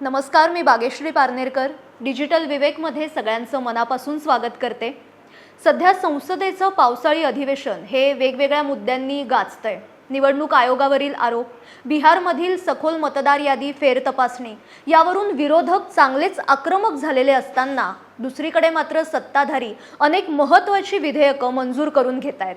नमस्कार मी बागेश्री पारनेरकर. डिजिटल विवेकमध्ये सगळ्यांचं मनापासून स्वागत करते. सध्या संसदेचं पावसाळी अधिवेशन हे वेगवेगळ्या मुद्द्यांनी गाजतंय. निवडणूक आयोगावरील आरोप बिहारमधील सखोल मतदार यादी फेरतपासणी यावरून विरोधक चांगलेच आक्रमक झालेले असताना दुसरीकडे मात्र सत्ताधारी अनेक महत्त्वाची विधेयकं मंजूर करून घेत आहेत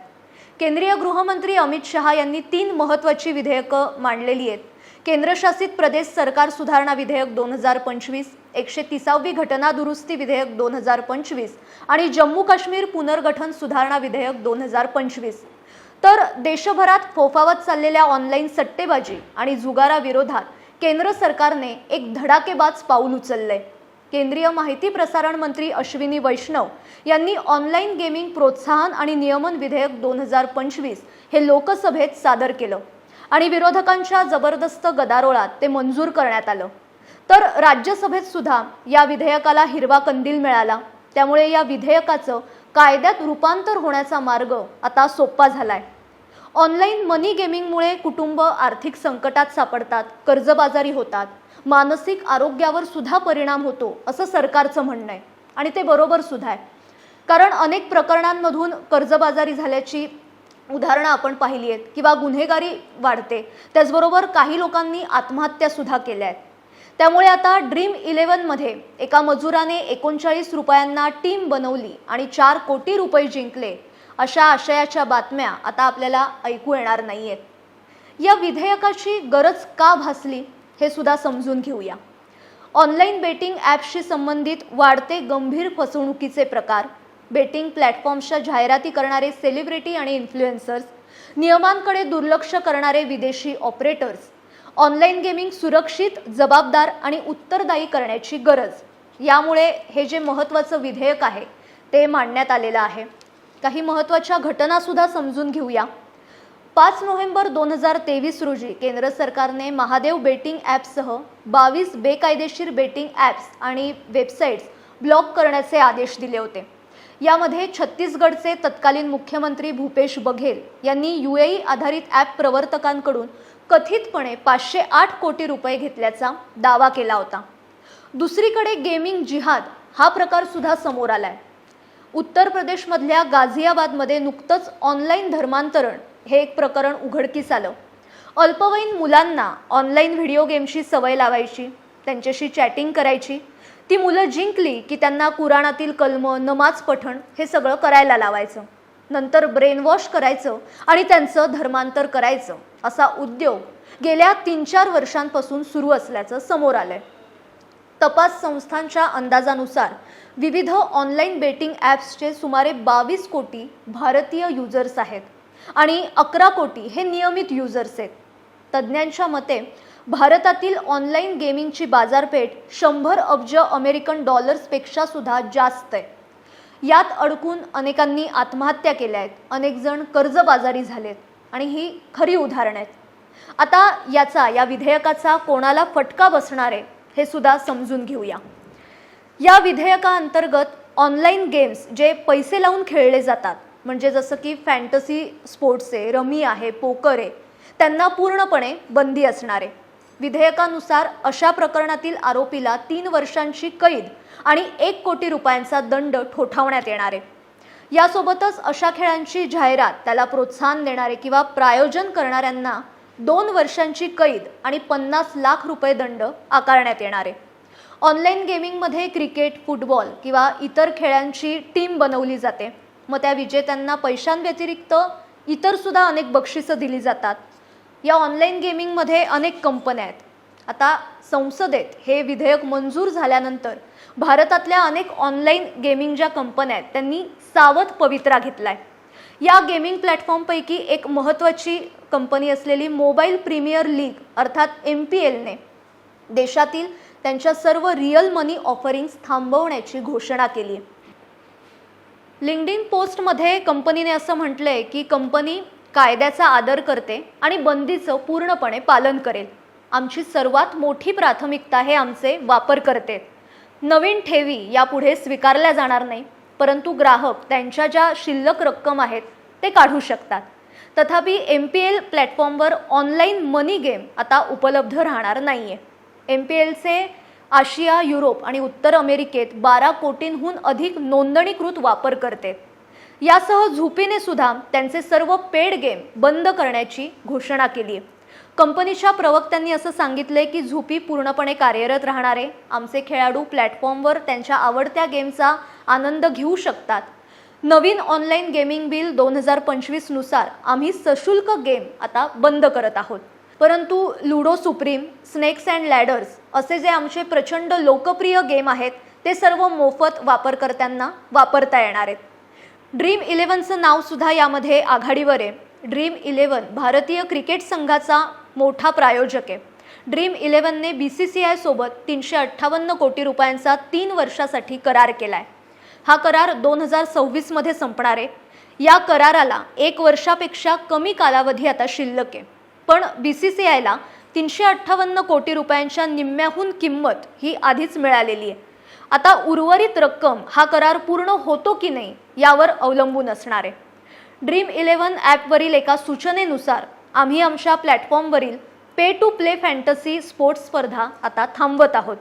केंद्रीय गृहमंत्री अमित शहा यांनी तीन महत्त्वाची विधेयकं मांडलेली आहेत. केंद्रशासित प्रदेश सरकार सुधारणा विधेयक दोन हजार पंचवीस एकशे तिसावी घटना दुरुस्ती विधेयक दोन हजार पंचवीस आणि जम्मू काश्मीर पुनर्गठन सुधारणा विधेयक दोन हजार पंचवीस. तर देशभरात फोफावत चाललेल्या ऑनलाईन सट्टेबाजी आणि जुगाराविरोधात केंद्र सरकारने एक धडाकेबाज पाऊल उचललंय. केंद्रीय माहिती प्रसारण मंत्री अश्विनी वैष्णव यांनी ऑनलाईन गेमिंग प्रोत्साहन आणि नियमन विधेयक दोन हजार पंचवीस हे लोकसभेत सादर केलं. आणि विरोधकांच्या जबरदस्त गदारोळात ते मंजूर करण्यात आलं. तर राज्यसभेत सुद्धा या विधेयकाला हिरवा कंदील मिळाला. त्यामुळे या विधेयकाचं कायद्यात रूपांतर होण्याचा मार्ग आता सोपा झालाय. ऑनलाईन मनी गेमिंगमुळे कुटुंब आर्थिक संकटात सापडतात कर्जबाजारी होतात मानसिक आरोग्यावर सुद्धा परिणाम होतो असं सरकारचं म्हणणं आहे. आणि ते बरोबर सुद्धा आहे. कारण अनेक प्रकरणांमधून कर्जबाजारी झाल्याची उदाहरणं आपण पाहिली आहेत किंवा गुन्हेगारी वाढते त्याचबरोबर काही लोकांनी आत्महत्यासुद्धा केल्या आहेत. त्यामुळे आता ड्रीम इलेव्हनमध्ये एका मजुराने एकोणचाळीस रुपयांना टीम बनवली आणि चार कोटी रुपये जिंकले अशा आशयाच्या बातम्या आता आपल्याला ऐकू येणार नाही आहेत या विधेयकाची गरज का भासली हे सुद्धा समजून घेऊया. ऑनलाईन बेटिंग ॲप्सशी संबंधित वाढते गंभीर फसवणुकीचे प्रकार बेटिंग प्लॅटफॉर्म्सच्या जाहिराती करणारे सेलिब्रिटी आणि इन्फ्लुएन्सर्स नियमांकडे दुर्लक्ष करणारे विदेशी ऑपरेटर्स ऑनलाईन गेमिंग सुरक्षित जबाबदार आणि उत्तरदायी करण्याची गरज. यामुळे हे जे महत्त्वाचं विधेयक आहे ते मांडण्यात आलेलं आहे. काही महत्त्वाच्या घटनासुद्धा समजून घेऊया. पाच नोव्हेंबर दोन हजार तेवीस रोजी केंद्र सरकारने महादेव बेटिंग ॲप्ससह बावीस बेकायदेशीर बेटिंग ॲप्स आणि वेबसाईट्स ब्लॉक करण्याचे आदेश दिले होते. यामध्ये छत्तीसगडचे तत्कालीन मुख्यमंत्री भूपेश बघेल यांनी यू ए आधारित ॲप प्रवर्तकांकडून कथितपणे पाचशे आठ कोटी रुपये घेतल्याचा दावा केला होता. दुसरीकडे गेमिंग जिहाद हा प्रकार सुद्धा समोर आलाय. उत्तर प्रदेशमधल्या गाझियाबादमध्ये नुकतंच ऑनलाईन धर्मांतरण हे एक प्रकरण उघडकीस आलं. अल्पवयीन मुलांना ऑनलाईन व्हिडिओ गेमची सवय लावायची त्यांच्याशी चॅटिंग करायची ती मुलं जिंकली की त्यांना कुराणातील कलम नमाज पठण हे सगळं करायला लावायचं. नंतर ब्रेन वॉश करायचं आणि त्यांचं धर्मांतर करायचं असा उद्योग गेल्या तीन चार वर्षांपासून सुरू असल्याचं समोर आलंय. तपास संस्थांच्या अंदाजानुसार विविध ऑनलाईन बेटिंग ॲप्सचे सुमारे बावीस कोटी भारतीय युजर्स आहेत आणि अकरा कोटी हे नियमित युजर्स आहेत. तज्ज्ञांच्या मते भारतातील ऑनलाईन गेमिंगची बाजारपेठ शंभर अब्ज अमेरिकन डॉलर्सपेक्षा सुद्धा जास्त आहे. यात अडकून अनेकांनी आत्महत्या केल्या आहेत. अनेक जण कर्जबाजारी झालेत. आणि ही खरी उदाहरणं आहेत आता याचा या विधेयकाचा कोणाला फटका बसणार आहे हे सुद्धा समजून घेऊया. या विधेयकाअंतर्गत ऑनलाईन गेम्स जे पैसे लावून खेळले जातात म्हणजे जसं की फॅन्टसी स्पोर्ट्स आहे रमी आहे पोकर आहे त्यांना पूर्णपणे बंदी असणार आहे. विधेयकानुसार अशा प्रकरणातील आरोपीला तीन वर्षांची कैद आणि एक कोटी रुपयांचा दंड ठोठावण्यात येणार आहे. यासोबतच अशा खेळांची जाहिरात त्याला प्रोत्साहन देणारे किंवा प्रायोजन करणाऱ्यांना दोन वर्षांची कैद आणि पन्नास लाख रुपये दंड आकारण्यात येणार आहे. ऑनलाईन गेमिंगमध्ये क्रिकेट फुटबॉल किंवा इतर खेळांची टीम बनवली जाते. मग त्या विजेत्यांना पैशांव्यतिरिक्त इतर सुद्धा अनेक बक्षिसं दिली जातात. या ऑनलाईन गेमिंगमध्ये अनेक कंपन्या आहेत. आता संसदेत हे विधेयक मंजूर झाल्यानंतर भारतातल्या अनेक ऑनलाईन गेमिंग ज्या कंपन्या आहेत त्यांनी सावध पवित्रा घेतलाय. या गेमिंग प्लॅटफॉर्मपैकी एक महत्त्वाची कंपनी असलेली मोबाईल प्रीमियर लीग अर्थात एम पी एलने देशातील त्यांच्या सर्व रिअल मनी ऑफरिंग्स थांबवण्याची घोषणा केली आहे पोस्टमध्ये कंपनीने असं म्हटलंय की कंपनी कायद्याचा आदर करते आणि बंदीचं पूर्णपणे पालन करेल. आमची सर्वात मोठी प्राथमिकता हे आमचे वापरकर्ते. नवीन ठेवी यापुढे स्वीकारल्या जाणार नाही परंतु ग्राहक त्यांच्या ज्या शिल्लक रक्कम आहेत ते काढू शकतात. तथापि एम पी एल प्लॅटफॉर्मवर ऑनलाईन मनी गेम आता उपलब्ध राहणार नाही आहे एम पी एलचे आशिया युरोप आणि उत्तर अमेरिकेत बारा कोटींहून अधिक नोंदणीकृत वापरकर्ते. यासह झुपीने सुद्धा त्यांचे सर्व पेड गेम बंद करण्याची घोषणा केली आहे कंपनीच्या प्रवक्त्यांनी असं सांगितलंय की झुपी पूर्णपणे कार्यरत राहणार आहे. आमचे खेळाडू प्लॅटफॉर्मवर त्यांच्या आवडत्या गेमचा आनंद घेऊ शकतात. नवीन ऑनलाईन गेमिंग बिल दोन हजार पंचवीसनुसार आम्ही सशुल्क गेम आता बंद करत आहोत. परंतु Ludo Supreme snakes and ladders असे जे आमचे प्रचंड लोकप्रिय गेम आहेत ते सर्व मोफत वापरकर्त्यांना वापरता येणार आहेत. ड्रीम इलेव्हनचं नाव सुद्धा यामध्ये आघाडीवर आहे. ड्रीम इलेव्हन भारतीय क्रिकेट संघाचा मोठा प्रायोजक आहे. ड्रीम इलेव्हनने बी सी सी आयसोबत तीनशे अठ्ठावन्न कोटी रुपयांचा तीन वर्षासाठी करार केला आहे हा करार दोन हजार सव्वीसमध्ये संपणार आहे. या कराराला एक वर्षापेक्षा कमी कालावधी आता शिल्लक आहे. पण बी सी सी आयला तीनशे अठ्ठावन्न कोटी रुपयांच्या निम्म्याहून किंमत ही आधीच मिळालेली आहे. आता उर्वरित रक्कम हा करार पूर्ण होतो की नाही यावर अवलंबून असणार आहे. ड्रीम इलेव्हन ॲपवरील एका सूचनेनुसार आम्ही आमच्या प्लॅटफॉर्मवरील pay to play fantasy sports स्पर्धा आता थांबवत आहोत.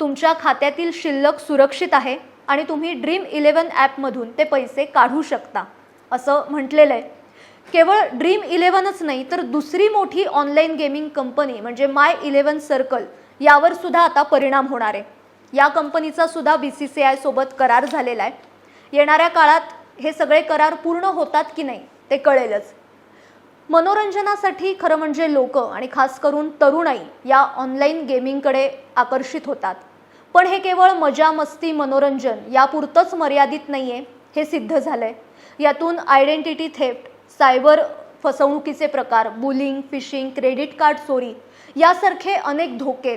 तुमच्या खात्यातील शिल्लक सुरक्षित आहे आणि तुम्ही ड्रीम इलेव्हन ॲपमधून ते पैसे काढू शकता असं म्हटलेलं आहे. केवळ ड्रीम इलेव्हनच नाही तर दुसरी मोठी ऑनलाईन गेमिंग कंपनी म्हणजे माय इलेव्हन सर्कल यावर सुद्धा आता परिणाम होणार आहे. या कंपनीचा सुद्धा बी सी सी आय सोबत करार झालेला आहे. येणाऱ्या काळात हे सगळे करार पूर्ण होतात की नाही ते कळेलच. मनोरंजनासाठी खरं म्हणजे लोक आणि खास करून तरुणाई या ऑनलाईन गेमिंगकडे आकर्षित होतात. पण हे केवळ मजा मस्ती मनोरंजन यापुरतंच मर्यादित नाही आहे हे सिद्ध झालंय. यातून आयडेंटिटी थेफ्ट सायबर फसवणुकीचे प्रकार बुलिंग फिशिंग क्रेडिट कार्ड चोरी यासारखे अनेक धोके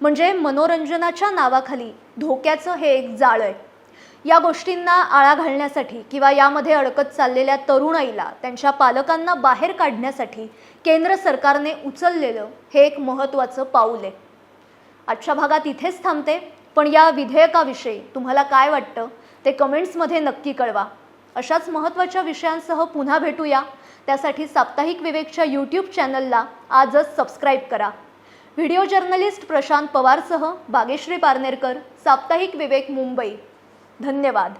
म्हणजे मनोरंजनाच्या नावाखाली धोक्याचं हे एक जाळं आहे. या गोष्टींना आळा घालण्यासाठी किंवा यामध्ये अडकत चाललेल्या तरुणाईला त्यांच्या पालकांना बाहेर काढण्यासाठी केंद्र सरकारने उचललेलं हे एक महत्त्वाचं पाऊल आहे. आजच्या भागात इथेच थांबते पण या विधेयकाविषयी तुम्हाला काय वाटतं ते कमेंट्समध्ये नक्की कळवा. अशाच महत्त्वाच्या विषयांसह पुन्हा भेटूया. त्यासाठी साप्ताहिक विवेकच्या यूट्यूब चॅनलला आजच सबस्क्राईब करा. व्हिडिओ जर्नलिस्ट प्रशांत पवारसह बागेश्री पारनेरकर साप्ताहिक विवेक मुंबई. धन्यवाद.